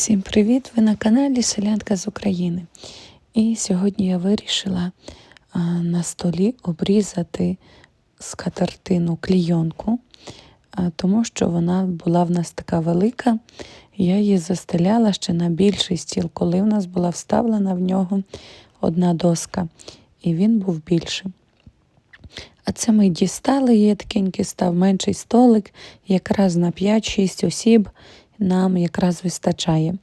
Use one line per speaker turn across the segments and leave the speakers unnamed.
Всім привіт! Ви на каналі Селянка з України. І сьогодні я вирішила на столі обрізати скатертину клійонку, тому що вона була в нас така велика. Я її застеляла ще на більший стіл, коли в нас була вставлена в нього одна доска, і він був більший. А це ми дістали, є такенький став менший столик, якраз на 5-6 осіб нам якраз вистачає.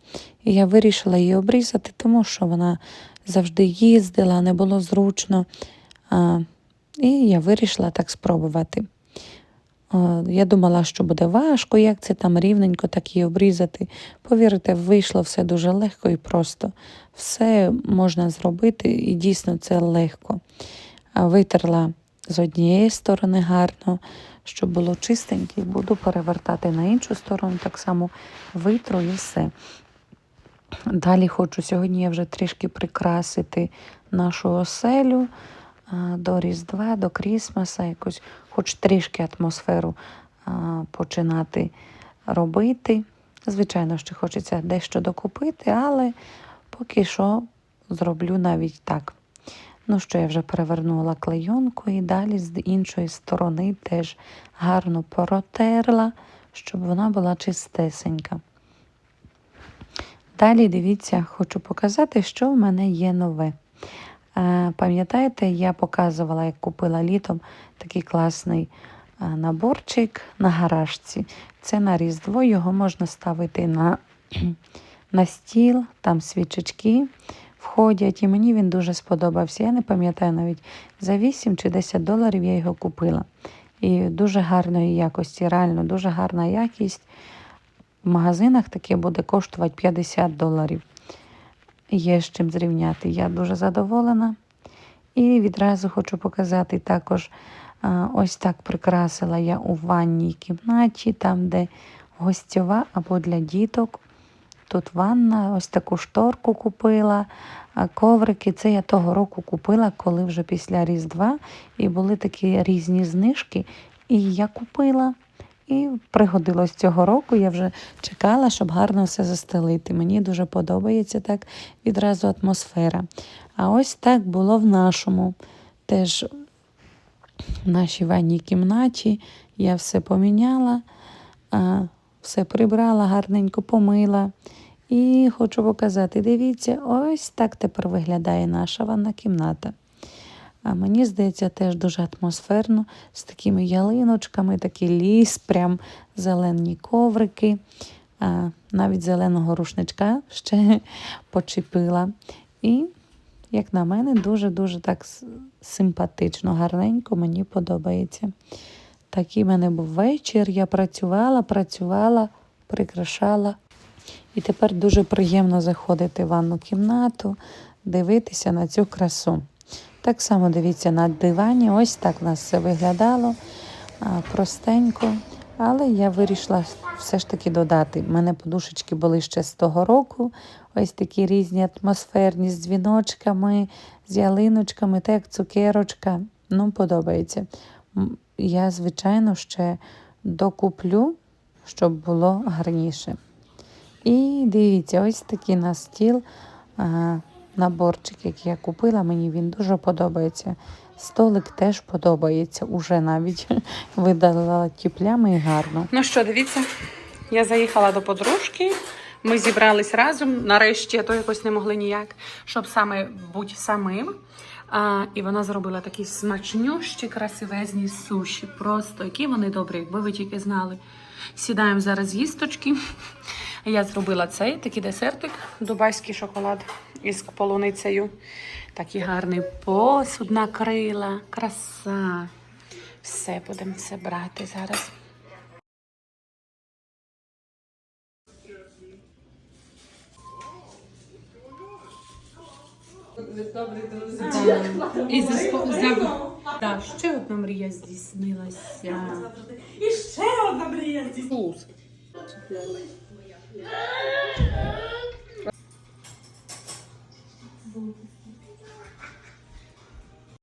І я вирішила її обрізати, тому що вона завжди їздила, не було зручно. А, І я вирішила так спробувати. А, Я думала, що буде важко, як це там рівненько так її обрізати. Повірте, вийшло все дуже легко і просто. Все можна зробити, і дійсно це легко. А Витерла з однієї сторони гарно, щоб було чистеньке, буду перевертати на іншу сторону, так само витру і все. Далі хочу сьогодні я вже трішки прикрасити нашу оселю до Різдва, до Крісмаса, якось хоч трішки атмосферу починати робити. Звичайно, ще хочеться дещо докупити, але поки що зроблю навіть так. Ну що, я вже перевернула клейонку і далі з іншої сторони теж гарно протерла, щоб вона була чистесенька. Далі дивіться, хочу показати, що в мене є нове. Е, Пам'ятаєте, я показувала, як купила літом такий класний е, наборчик на гаражці. Це на Різдво, його можна ставити на, на стіл, там свічечки входять, і мені він дуже сподобався. Я не пам'ятаю навіть за 8 чи 10 доларів я його купила. І дуже гарної якості, реально дуже гарна якість. В магазинах таке буде коштувати 50 доларів. Є з чим зрівняти. Я дуже задоволена. І відразу хочу показати також ось так прикрасила я у ванній кімнаті, там, де гостьова або для діток. Тут ванна, ось таку шторку купила, коврики. Це я того року купила, коли вже після Різдва. І були такі різні знижки. І я купила. І пригодилось цього року. Я вже чекала, щоб гарно все застелити. Мені дуже подобається так відразу атмосфера. А ось так було в нашому. Теж в нашій ванній кімнаті я все поміняла, все прибрала, гарненько помила. І хочу показати, дивіться, ось так тепер виглядає наша ванна кімната. А мені здається, теж дуже атмосферно, з такими ялиночками, такий ліс, прям зелені коврики, а, навіть зеленого рушничка ще почепила. І, як на мене, дуже-дуже так симпатично, гарненько мені подобається. Такий в мене був вечір. Я працювала, працювала, прикрашала. І тепер дуже приємно заходити в ванну кімнату, дивитися на цю красу. Так само дивіться на дивані. Ось так у нас все виглядало простенько. Але я вирішила все ж таки додати. У мене подушечки були ще з того року. Ось такі різні атмосферні з дзвіночками, з ялиночками, так цукерочка. Ну, подобається. Я, звичайно, ще докуплю, щоб було гарніше. І дивіться, ось такий на стіл наборчик, який я купила. Мені він дуже подобається. Столик теж подобається. Уже навіть видала ті плями і гарно.
Ну що, дивіться, я заїхала до подружки. Ми зібрались разом. Нарешті, а то якось не могли ніяк, щоб саме бути самим. А, і вона зробила такі смачнющі, красивезні суші. Просто які вони добрі, якби ви тільки знали. Сідаємо зараз їсточки. Я зробила цей такий десертик, дубайський шоколад із полуницею. Такий гарний посуд накрила. Краса. Все, будемо все брати зараз. І за, за... Да, ще одна мрія здійснилася.
І ще одна мрія здійснилася.
Ус.